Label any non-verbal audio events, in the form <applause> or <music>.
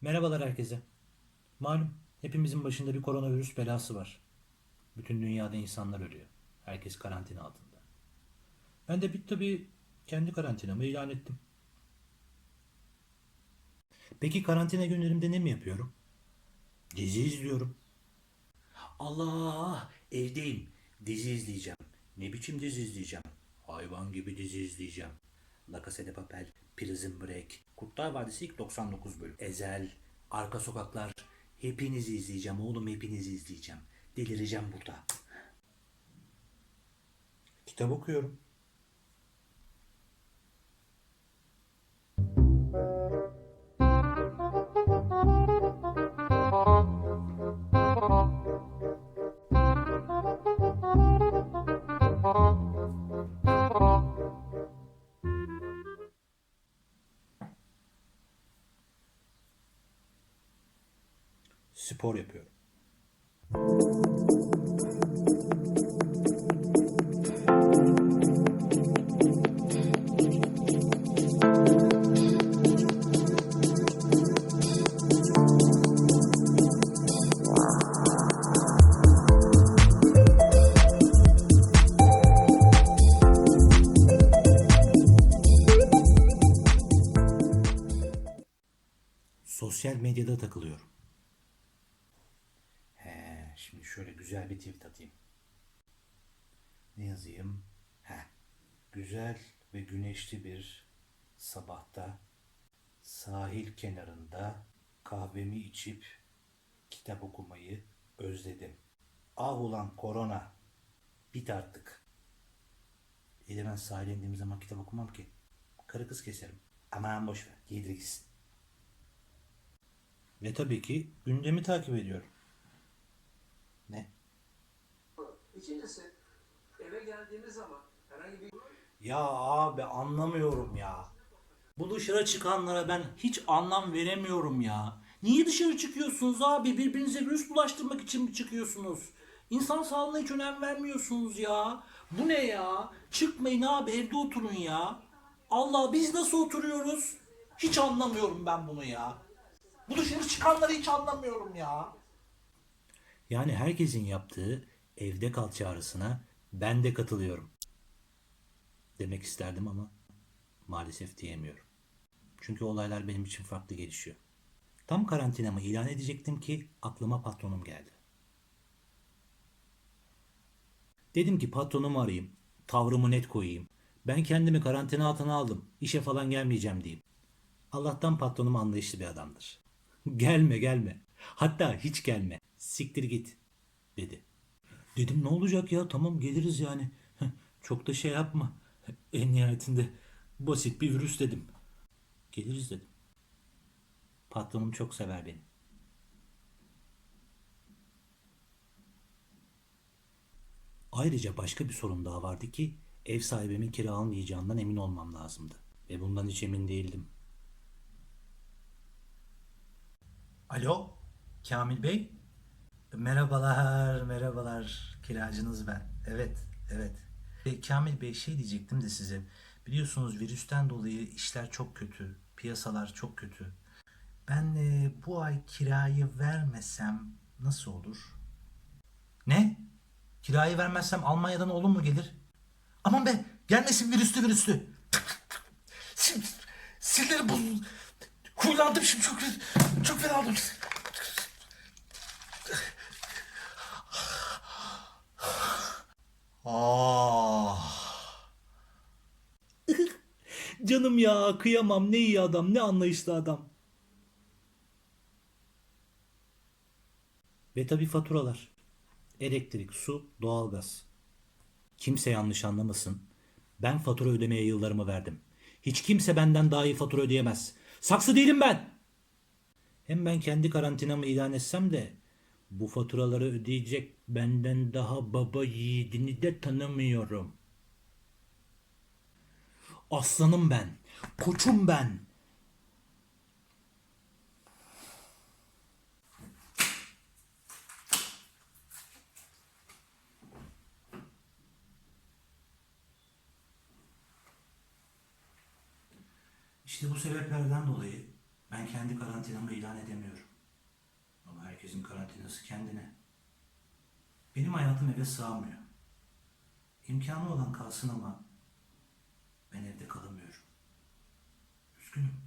Merhabalar herkese. Malum hepimizin başında bir koronavirüs belası var. Bütün dünyada insanlar ölüyor. Herkes karantina altında. Ben de bir tabii kendi karantinamı ilan ettim. Peki karantina günlerimde ne mi yapıyorum? Dizi izliyorum. Allah! Evdeyim. Dizi izleyeceğim. Ne biçim dizi izleyeceğim? Hayvan gibi dizi izleyeceğim. La Casa de Papel, Prison Break, Kurtlar Vadisi ilk 99 bölüm. Ezel, Arka Sokaklar. Hepinizi izleyeceğim oğlum hepinizi izleyeceğim. Delireceğim burada. Kitap okuyorum. Spor yapıyorum. Sosyal medyada takılıyorum. He, şimdi şöyle güzel bir tweet atayım. Ne yazayım? He, güzel ve güneşli bir sabahta sahil kenarında kahvemi içip kitap okumayı özledim. Ah ulan korona. Bit artık. İyi de ben sahile indiğim zaman kitap okumam ki. Karı kız keserim. Aman boş ver. Giydir gitsin. Ve tabii ki gündemi takip ediyorum. Ne? İkincisi eve geldiğimiz zaman herhangi bir Ya abi anlamıyorum ya. Bu dışarı çıkanlara ben hiç anlam veremiyorum ya. Niye dışarı çıkıyorsunuz abi? Birbirinize virüs bulaştırmak için mi çıkıyorsunuz? İnsan sağlığına hiç önem vermiyorsunuz ya. Bu ne ya? Çıkmayın abi evde oturun ya. Allah biz nasıl oturuyoruz? Hiç anlamıyorum ben bunu ya. Bu dışarı çıkanları hiç anlamıyorum ya. Yani herkesin yaptığı evde kal çağrısına ben de katılıyorum demek isterdim ama maalesef diyemiyorum. Çünkü olaylar benim için farklı gelişiyor. Tam karantinamı ilan edecektim ki aklıma patronum geldi. Dedim ki patronumu arayayım, tavrımı net koyayım. Ben kendimi karantina altına aldım, işe falan gelmeyeceğim diyeyim. Allah'tan patronum anlayışlı bir adamdır. <laughs> gelme gelme. Hatta hiç gelme. Siktir git dedi. Dedim ne olacak ya tamam geliriz yani. Çok da şey yapma. En nihayetinde basit bir virüs dedim. Geliriz dedim. Patronum çok sever beni. Ayrıca başka bir sorun daha vardı ki ev sahibimin kira almayacağından emin olmam lazımdı. Ve bundan hiç emin değildim. Alo, Kamil Bey? Merhabalar, merhabalar. Kiracınız ben. Evet, evet. E, Kamil Bey şey diyecektim de size. Biliyorsunuz virüsten dolayı işler çok kötü. Piyasalar çok kötü. Ben e, bu ay kirayı vermesem nasıl olur? Ne? Kirayı vermezsem Almanya'dan oğlum mu gelir? Aman be gelmesin virüslü virüslü. Şimdi sinirlerim bozuldu. Huylandım şimdi çok çok fena oldum. Canım ya kıyamam ne iyi adam ne anlayışlı adam. Ve tabi faturalar. Elektrik, su, doğalgaz. Kimse yanlış anlamasın. Ben fatura ödemeye yıllarımı verdim. Hiç kimse benden daha iyi fatura ödeyemez. Saksı değilim ben. Hem ben kendi karantinamı ilan etsem de bu faturaları ödeyecek benden daha baba yiğidini de tanımıyorum. Aslanım ben. Koçum ben. İşte bu sebeplerden dolayı Ben kendi karantinamı ilan edemiyorum. Ama herkesin karantinası kendine. Benim hayatım eve sığmıyor. İmkanı olan kalsın ama ben evde kalamıyorum. Üzgünüm.